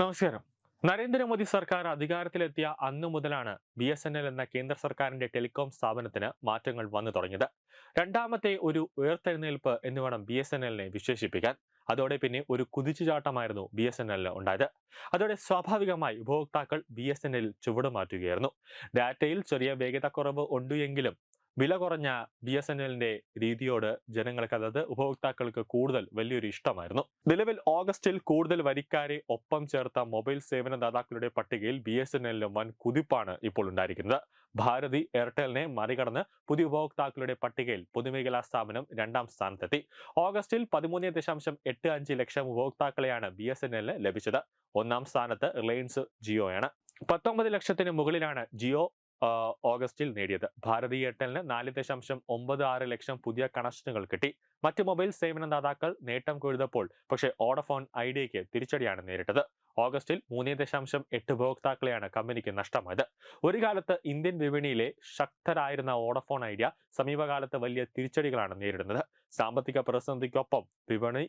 നമസ്കാരം. നരേന്ദ്രമോദി സർക്കാർ അധികാരത്തിലെത്തിയ അന്നു മുതലാണ് ബി എസ് എൻ എൽ എന്ന കേന്ദ്ര സർക്കാരിന്റെ ടെലികോം സ്ഥാപനത്തിന് മാറ്റങ്ങൾ വന്നു തുടങ്ങിയത്. രണ്ടാമത്തെ ഒരു ഉയർത്തെഴുന്നേൽപ്പ് എന്ന് വേണം ബി എസ് എൻ എല്ലിനെ വിശേഷിപ്പിക്കാൻ. അതോടെ പിന്നെ ഒരു കുതിച്ചുചാട്ടമായിരുന്നു ബി എസ് എൻ എല്ലിന് ഉണ്ടായത്. അതോടെ സ്വാഭാവികമായി ഉപഭോക്താക്കൾ ബി എസ് എൻ എല്ലിൽ ചുവടുമാറ്റുകയായിരുന്നു ഡാറ്റയിൽ ചെറിയ വേഗതക്കുറവ് ഉണ്ട് എങ്കിലും വില കുറഞ്ഞ ബി എസ് എൻ എല്ലിന്റെ രീതിയോട് ജനങ്ങൾക്ക് അതായത് ഉപഭോക്താക്കൾക്ക് കൂടുതൽ വലിയൊരു ഇഷ്ടമായിരുന്നു. നിലവിൽ ഓഗസ്റ്റിൽ കൂടുതൽ വരിക്കാരെ ഒപ്പം ചേർത്ത മൊബൈൽ സേവനദാതാക്കളുടെ പട്ടികയിൽ ബി എസ് എൻ എല്ലിലും വൻ കുതിപ്പാണ് ഇപ്പോൾ ഉണ്ടായിരിക്കുന്നത്. ഭാരതി എയർടെലിനെ മറികടന്ന് പുതിയ ഉപഭോക്താക്കളുടെ പട്ടികയിൽ പൊതുമേഖലാ സ്ഥാപനം രണ്ടാം സ്ഥാനത്തെത്തി. ഓഗസ്റ്റിൽ പതിമൂന്ന് ദശാംശം എട്ട് അഞ്ച് ലക്ഷം ഉപഭോക്താക്കളെയാണ് ബി എസ് എൻ എല്ലിന് ലഭിച്ചത്. ഒന്നാം സ്ഥാനത്ത് റിലയൻസ് ജിയോയാണ്. പത്തൊമ്പത് ലക്ഷത്തിന് മുകളിലാണ് ജിയോ ഓഗസ്റ്റിൽ നേടിയത്. ഭാരതി എയർടെലിന് നാല് ദശാംശം ഒമ്പത് ആറ് ലക്ഷം പുതിയ കണക്ഷനുകൾ കിട്ടി. മറ്റ് മൊബൈൽ സേവനദാതാക്കൾ നേട്ടം കൊഴുതപ്പോൾ പക്ഷേ ഓഡഫോൺ ഐഡിയയ്ക്ക് തിരിച്ചടിയാണ് നേരിട്ടത്. ഓഗസ്റ്റിൽ മൂന്ന് ദശാംശം എട്ട് ഉപഭോക്താക്കളെയാണ് കമ്പനിക്ക് നഷ്ടമായത്. ഒരു കാലത്ത് ഇന്ത്യൻ വിപണിയിലെ ശക്തരായിരുന്ന ഓഡഫോൺ ഐഡിയ സമീപകാലത്ത് വലിയ തിരിച്ചടികളാണ് നേരിടുന്നത്. സാമ്പത്തിക പ്രതിസന്ധിക്കൊപ്പം വിപണി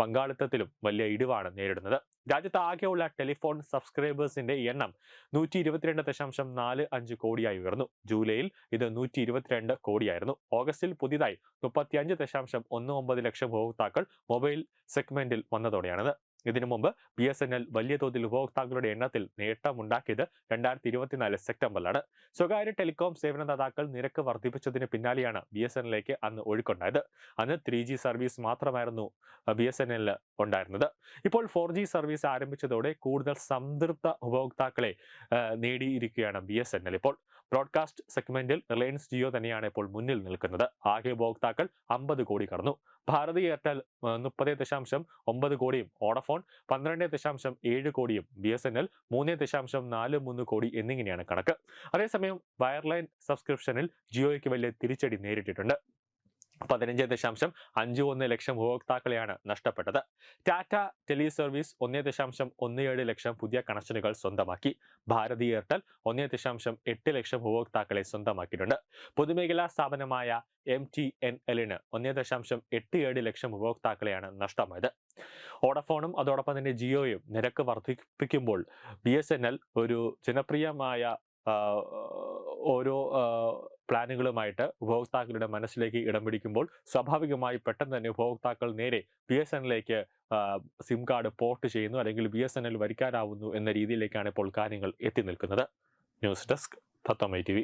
പങ്കാളിത്തത്തിലും വലിയ ഇടിവാണ് നേരിടുന്നത്. രാജ്യത്ത് ആകെയുള്ള ടെലിഫോൺ സബ്സ്ക്രൈബേഴ്സിന്റെ എണ്ണം നൂറ്റി ഇരുപത്തിരണ്ട് ദശാംശം നാല് അഞ്ച് കോടിയായി ഉയർന്നു. ജൂലൈയിൽ ഇത് നൂറ്റി ഇരുപത്തിരണ്ട് കോടിയായിരുന്നു. ഓഗസ്റ്റിൽ പുതിയതായി മുപ്പത്തിയഞ്ച് ദശാംശം ഒന്ന് ഒമ്പത് ലക്ഷം ഉപഭോക്താക്കൾ മൊബൈൽ സെഗ്മെന്റിൽ വന്നതോടെയാണിത്. ഇതിനു മുമ്പ് ബി എസ് എൻ എൽ വലിയ തോതിൽ ഉപഭോക്താക്കളുടെ എണ്ണത്തിൽ നേട്ടമുണ്ടാക്കിയത് രണ്ടായിരത്തി ഇരുപത്തിനാല് സെപ്റ്റംബറിലാണ്. സ്വകാര്യ ടെലികോം സേവനദാതാക്കൾ നിരക്ക് വർദ്ധിപ്പിച്ചതിന് പിന്നാലെയാണ് ബി എസ് എൻ എല്ലിലേക്ക് അന്ന് ഒഴുക്കുണ്ടായത്. അന്ന് ത്രീ ജി സർവീസ് മാത്രമായിരുന്നു ബി എസ് എൻ എല്ലിൽ ഉണ്ടായിരുന്നത്. ഇപ്പോൾ ഫോർ ജി സർവീസ് ആരംഭിച്ചതോടെ കൂടുതൽ സംതൃപ്ത ഉപഭോക്താക്കളെ നേടിയിരിക്കുകയാണ് ബി എസ് എൻ എൽ ഇപ്പോൾ. ബ്രോഡ്കാസ്റ്റ് സെഗ്മെന്റിൽ റിലയൻസ് ജിയോ തന്നെയാണ് ഇപ്പോൾ മുന്നിൽ നിൽക്കുന്നത്. ആകെ ഉപഭോക്താക്കൾ അമ്പത് കോടി കടന്നു. ഭാരതി എയർടെൽ മുപ്പത് ദശാംശം ഒമ്പത് കോടിയും ഓഡഫോൺ പന്ത്രണ്ട് ദശാംശം ഏഴ് കോടിയും ബി എസ് എൻ എൽ മൂന്ന് ദശാംശം നാല് മൂന്ന് കോടി എന്നിങ്ങനെയാണ് കണക്ക്. അതേസമയം വയർലൈൻ സബ്സ്ക്രിപ്ഷനിൽ ജിയോയ്ക്ക് വലിയ തിരിച്ചടി നേരിട്ടിട്ടുണ്ട്. പതിനഞ്ച് ദശാംശം അഞ്ച് ഒന്ന് ലക്ഷം ഉപഭോക്താക്കളെയാണ് നഷ്ടപ്പെട്ടത്. ടാറ്റ ടെലി സർവീസ് ഒന്നേ ദശാംശം ഒന്ന് ഏഴ് ലക്ഷം പുതിയ കണക്ഷനുകൾ സ്വന്തമാക്കി. ഭാരതി എയർടെൽ ഒന്നേ ദശാംശം എട്ട് ലക്ഷം ഉപഭോക്താക്കളെ സ്വന്തമാക്കിയിട്ടുണ്ട്. പൊതുമേഖലാ സ്ഥാപനമായ എം ടി എൻ എല്ലിന് ഒന്നേ ദശാംശം എട്ട് ഏഴ് ലക്ഷം ഉപഭോക്താക്കളെയാണ് നഷ്ടമായത്. ഓഡഫോണും അതോടൊപ്പം തന്നെ ജിയോയും നിരക്ക് വർദ്ധിപ്പിക്കുമ്പോൾ ബി ഒരു ജനപ്രിയമായ ഓരോ പ്ലാനുകളുമായിട്ട് ഉപഭോക്താക്കളുടെ മനസ്സിലേക്ക് ഇടം പിടിക്കുമ്പോൾ സ്വാഭാവികമായി പെട്ടെന്ന് തന്നെ ഉപഭോക്താക്കൾ നേരെ ബി എസ് എന്നിലേക്ക് സിം കാർഡ് പോർട്ട് ചെയ്യുന്നു അല്ലെങ്കിൽ ബി എസ് എൻ എൽ വരിക്കാനാവുന്നു എന്ന രീതിയിലേക്കാണ് ഇപ്പോൾ കാര്യങ്ങൾ എത്തി നിൽക്കുന്നത്. ന്യൂസ് ഡെസ്ക് തത്തമ്മ ടി